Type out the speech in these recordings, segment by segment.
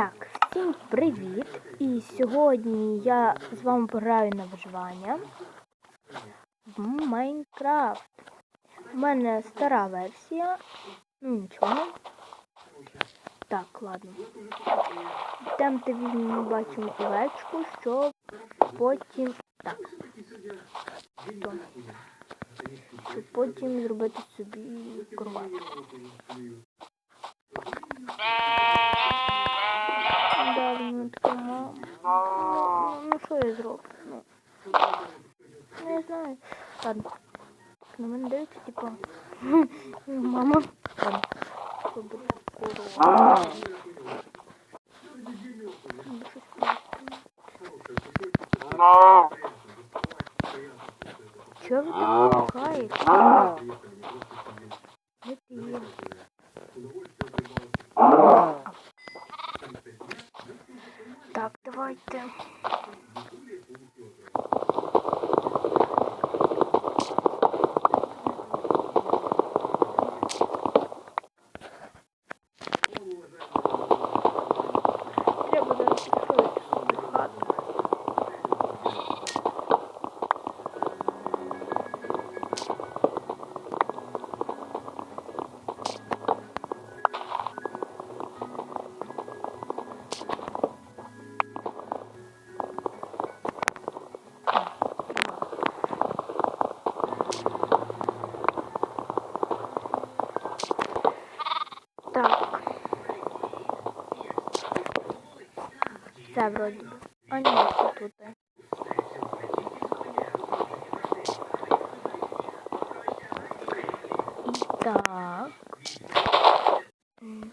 Так, всім привіт! І сьогодні я з вами пограю на виживання в Майнкрафт. У мене стара версія. Ну нічого. Так, ладно. Йдемте візьмемо, бачимо овечку, щоб потім. Так. Що? Щоб потім зробити собі кроватку. Ну, ну що я зроблю? Ну, ну я знаю. Ладно. На мене дивиться, типа. Мама. Ладно. Корова. Ну. Чого ви так пихаєте? Вроді. А ні, це тут. І так.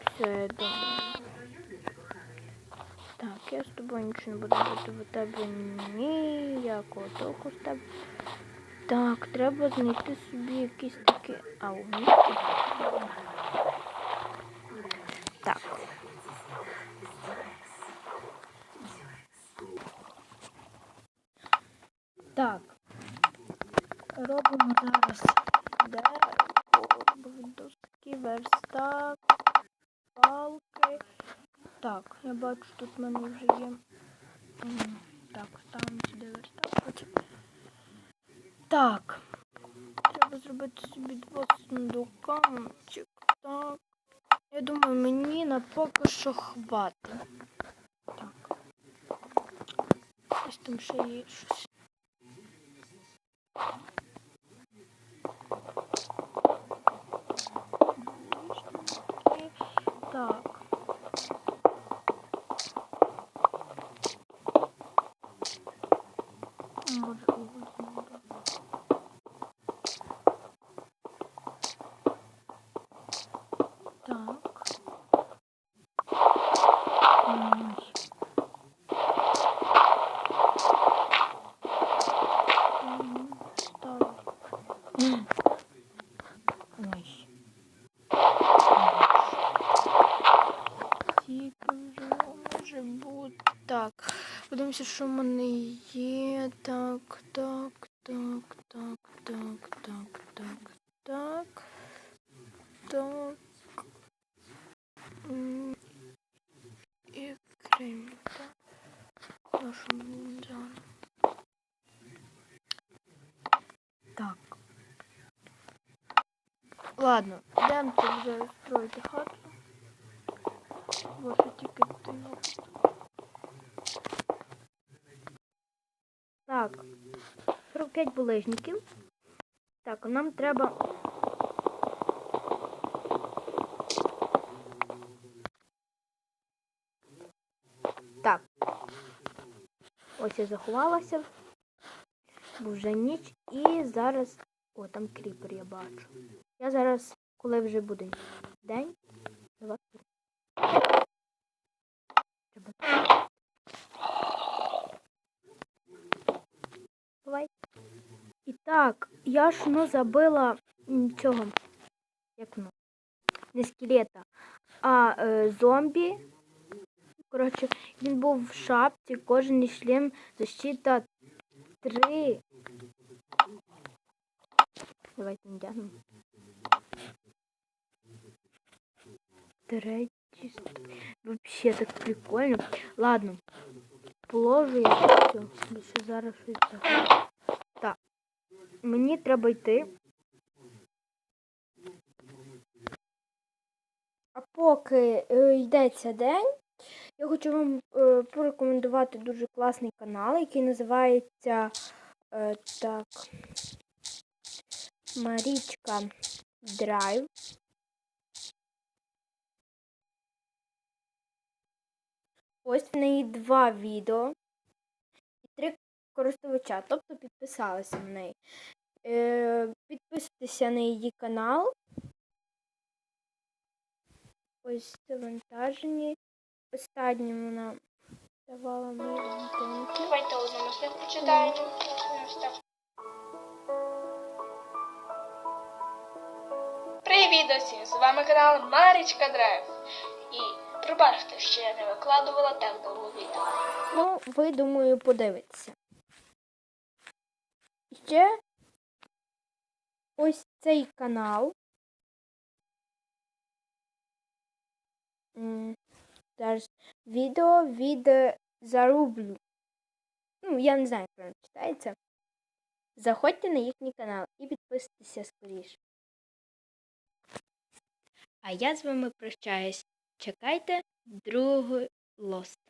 Все, я думаю. Так, я з тобою нічого не буду робити, в тебе ніякого толку з тебе. Так, треба знайти собі якісь такі ауніки. Так. Так. Робимо зараз дерево, доски, верстак, палки. Так, я бачу, тут в мене вже є. Так, ставимо сюди верстак. Так. Треба зробити собі два сундукамчик. Так. Я думаю, мені на поки що хватить. Так. Ось там ще є щось. Olur, olur. Подивимося, що в мене є. Так, так, так, так, так, так, так, так. Так. М, І крем, так. Нашу взяли. Так. Ладно, йдемо вже строїти хату. Боже, тільки ти. Так. 45 булежників. Так, нам треба. Так. Ось я заховалася. Бо вже ніч. І зараз. О, там кріпер я бачу. Я зараз, коли вже буде день. Давай. Треба. Давай. І так, я ж ну забила цього. Як воно? Не скелета, а е, зомбі. Коротше, він був в шапці, кожен шлем защита 3. Давайте надягнемо. Третій. ст- Вообще так прикольно. Ладно. Положу я все. зараз щось. Мені треба йти. А поки е, йдеться день, я хочу вам е, порекомендувати дуже класний канал, який називається е, так. Марічка Драйв. Ось в неї два відео і три користувача, тобто підписалися на неї. Е, підписуйтеся на її канал. Ось завантажені. Останнім вона давала мені. Давайте з них почитаємо. Привіт усім! З вами канал Марічка Драйв. І пробачте, що я не викладувала так довго відео. Ну, ви, думаю, подивитеся. Ще ось цей канал. Зараз відео від е, Зарублю. Ну, я не знаю, як правильно читається. Заходьте на їхній канал і підписуйтеся скоріше. А я з вами прощаюсь. Чекайте другого лост.